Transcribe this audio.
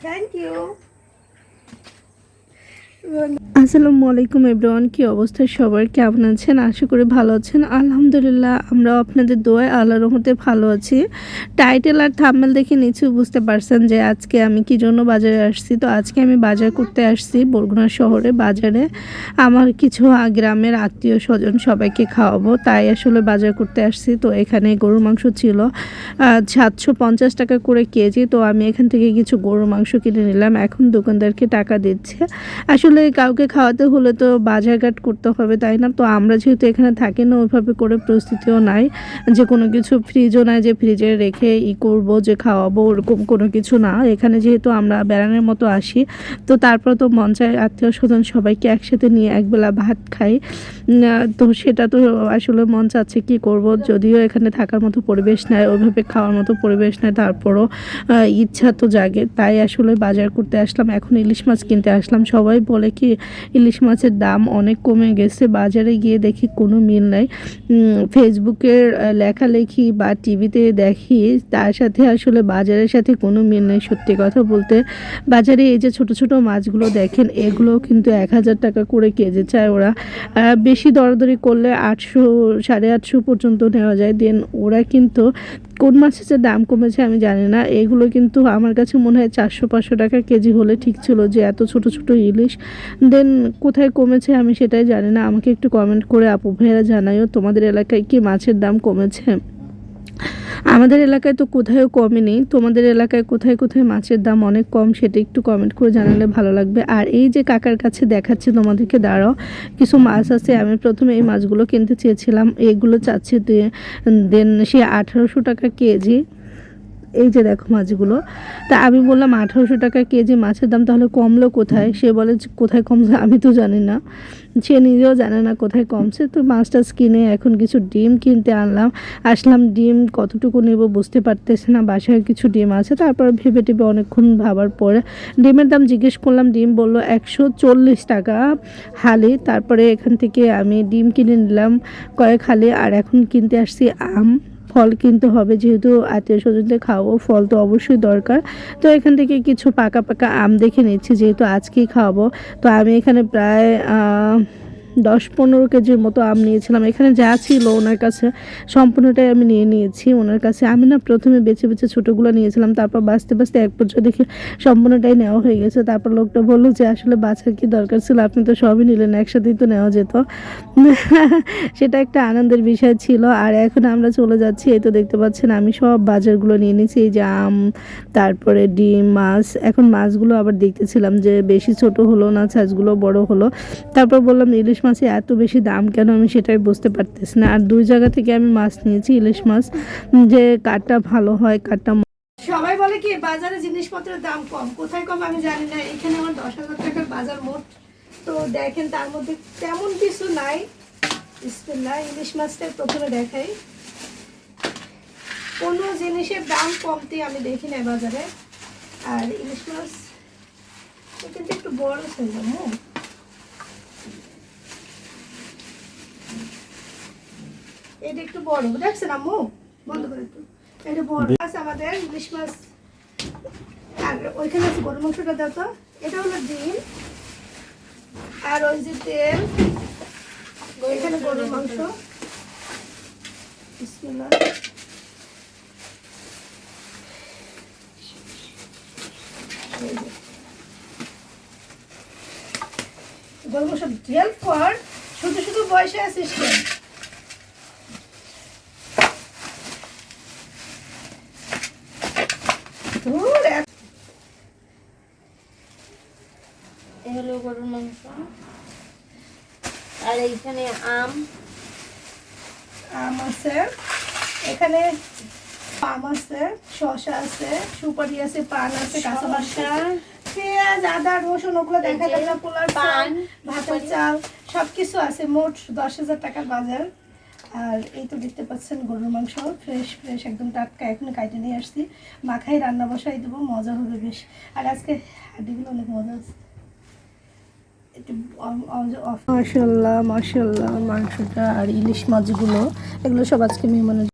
Thank you. আসসালামু আলাইকুম everyone, কি অবস্থা? সবার কেমন আছেন? আশা করি ভালো আছেন। আলহামদুলিল্লাহ আমরা আপনাদের দোয়ায় আল্লাহর রহমতে ভালো আছি। টাইটেল আর থাম্বেল দেখে নিচে বুঝতে পারছেন যে আজকে আমি কি জন্য বাজারে আসছি। তো আজকে আমি বাজার করতে আসছি বরগুনা শহরে। বাজারে আমার কিছু গ্রামের আত্মীয় স্বজন সবাইকে খাওয়াবো। তাই আসলে বাজার করতে আসছি। তো এখানে গরুর মাংস ছিল সাতশো পঞ্চাশ টাকা করে কেজি। তো আমি এখান থেকে কিছু গরুর মাংস কিনে নিলাম। এখন দোকানদারকে টাকা দিচ্ছে। আসলে কাউকে খাওয়াতে হলে তো বাজারঘাট করতে হবে, তাই না? তো আমরা যেহেতু এখানে থাকি না, ওইভাবে করে প্রস্তুতিও নাই। যে কোনো কিছু ফ্রিজও নাই যে ফ্রিজে রেখে ই করব, যে খাওয়াবো, ওরকম কোনো কিছু না। এখানে যেহেতু আমরা বেড়ানোর মতো আসি, তো তারপর তো মন চায় আত্মীয় স্বজন সবাইকে একসাথে নিয়ে একবেলা ভাত খাই। তো সেটা তো আসলে মন চাচ্ছে কি করব? যদিও এখানে থাকার মতো পরিবেশ নাই, ওইভাবে খাওয়ার মতো পরিবেশ নাই, তারপরও ইচ্ছা তো জাগে। তাই আসলে বাজার করতে আসলাম, এখন ইলিশ মাছ কিনতে আসলাম। সবাই বলে কি ইলিশ মাছের দাম অনেক কমে গেছে। বাজারে গিয়ে দেখি কোনো মিল নাই। ফেসবুকের লেখালেখি বা টিভিতে দেখি তার সাথে আসলে বাজারের সাথে কোনো মিল নেই সত্যি কথা বলতে। বাজারে এই যে ছোট ছোট মাছগুলো দেখেন, এগুলো কিন্তু এক হাজার টাকা করে কেজি চায় ওরা। বেশি দরদরি করলে আটশো, সাড়ে আটশো পর্যন্ত নেওয়া যায়। দেন ওরা কিন্তু কোন মাছের যে দাম কমেছে আমি জানি না। এগুলো কিন্তু আমার কাছে মনে হয় চারশো, পাঁচশো টাকা কেজি হলে ঠিক ছিল যে এত ছোট ছোট ইলিশ। দেন কোথায় কমেছে আমি সেটাই জানি না। আমাকে একটু কমেন্ট করে আপু ভাইয়েরা জানাইও তোমাদের এলাকায় কি মাছের দাম কমেছে। আমাদের এলাকায় তো কোথাও নেই। তোমাদের এলাকায় কোথায় কোথায় মাছের দাম অনেক কম, সেটা একটু কমেন্ট করে জানালে ভালো লাগবে। আর এই যে কাকার কাছে দেখাচ্ছে তোমাদেরকে, দাঁড়াও। কিছু মাছ আছে, আমি প্রথমে এই মাছগুলো কিনতে চেয়েছিলাম। এগুলো চাচ্ছে দেন সে আঠারোশো টাকা কেজি। এই যে দেখো মাছগুলো, তা আমি বললাম আঠারোশো টাকা কেজি মাছের দাম, তাহলে কমলো কোথায়? সে বলে কোথায় কমছে আমি তো জানি না। সে নিজেও জানে না কোথায় কমছে। তো মাছ টাছ কিনে এখন কিছু ডিম কিনতে আনলাম। আসলাম, ডিম কতটুকু নেব বুঝতে পারতেছে না, বাসায় কিছু ডিম আছে। তারপর ভেবে টেবে অনেকক্ষণ ভাবার পরে ডিমের দাম জিজ্ঞেস করলাম, ডিম বলল একশো চল্লিশ টাকা হালি। তারপরে এখান থেকে আমি ডিম কিনে নিলাম কয়েক হালি, আর এখন কিনতে আসছি আম। ফল কিনতে হবে, যেহেতু আত্মীয় স্বজনদের খাওয়াবো, ফল তো অবশ্যই দরকার। তো এখান থেকে কিছু পাকা পাকা আম দেখে নিচ্ছি, যেহেতু আজকেই খাওয়াবো। তো আমি এখানে প্রায় দশ পনেরো কেজির মতো আম নিয়েছিলাম। এখানে যা ছিল ওনার কাছে সম্পূর্ণটাই আমি নিয়ে নিয়েছি। ওনার কাছে আমি না প্রথমে বেছে বেছে ছোটোগুলো নিয়েছিলাম, তারপর বাঁচতে বাঁচতে এক পর্যায়ে দেখি সম্পূর্ণটাই নেওয়া হয়ে গেছে। তারপর লোকটা বলল যে, আসলে বাছার কি দরকার ছিল? আপনি তো সবই নিলেন, একসাথেই তো নেওয়া যেত। সেটা একটা আনন্দের বিষয় ছিল। আর এখন আমরা চলে যাচ্ছি, এই তো দেখতে পাচ্ছেন, আমি সব বাজারগুলো নিয়ে নিয়েছি, এই যে আম, তারপরে ডিম, মাছ। এখন মাছগুলো আবার দেখতেছিলাম যে, বেশি ছোট হলো না ছাঁচগুলো বড় হলো। তারপর বললাম, ইলিশ মাছে এত বেশি দাম কেন আমি সেটাই বুঝতে পারতেছি না। আর দুই জায়গা থেকে আমি মাছ নিয়েছি, ইলিশ মাছ, যে কাঠটা ভালো হয় কাঠটা সবাই বলে কি, বাজারে জিনিসপত্রের দাম কম। কোথায় কম আমি জানি না, এখানে আমার দশ হাজার টাকার বাজার মোট। তো দেখেন, তার মধ্যে তেমন কিছু নাই। বিসমিল্লাহ ইলিশ মাছটা প্রথমে দেখাই। কোনো জিনিসের দাম কমতে আমি দেখি না বাজারে। আর ইলিশ মাছ, এটা একটু বড় সাইজ হ্যাঁ? এটা একটু বড় দেখছেন আম্মু? বন্ধ করে একটু। এটা বড় আমাদের ইলিশ মাছ। আর ওইখানে আছে গরু মাংসটা দাও তো। এটা হলো ডিম। আর ওই যে তেল। এখানে গরুর মাংস। বিসমিল্লাহ। মাংস ডেল কর শুধু শুধু বয়সে আছিস কেন ধুর, এত এই হলো গরুর মাংস। আর এইখানে আম। আম আছে। এখানে আম আছে শসা আছে সুপারি আছে পান আছে কাঁচা পেঁয়াজ আদা রসুন ওগুলো দেখা যায় না পোলার পান, ভাতের। চাল সবকিছু আছে মোট দশ হাজার টাকার বাজার। আর এই তো দেখতে পাচ্ছেন গরুর মাংস ফ্রেশ ফ্রেশ একদম টাটকা। এখন কাইটে নিয়ে আসছি। মাখাই রান্না বসাই দেবো মজা হবে বেশ। আর আজকে হাড্ডিগুলো অনেক মজা আছে। মাসাল্লাহ মাসাল্লাহ মাংসটা আর ইলিশ মাছগুলো এগুলো সব আজকে মেহমানের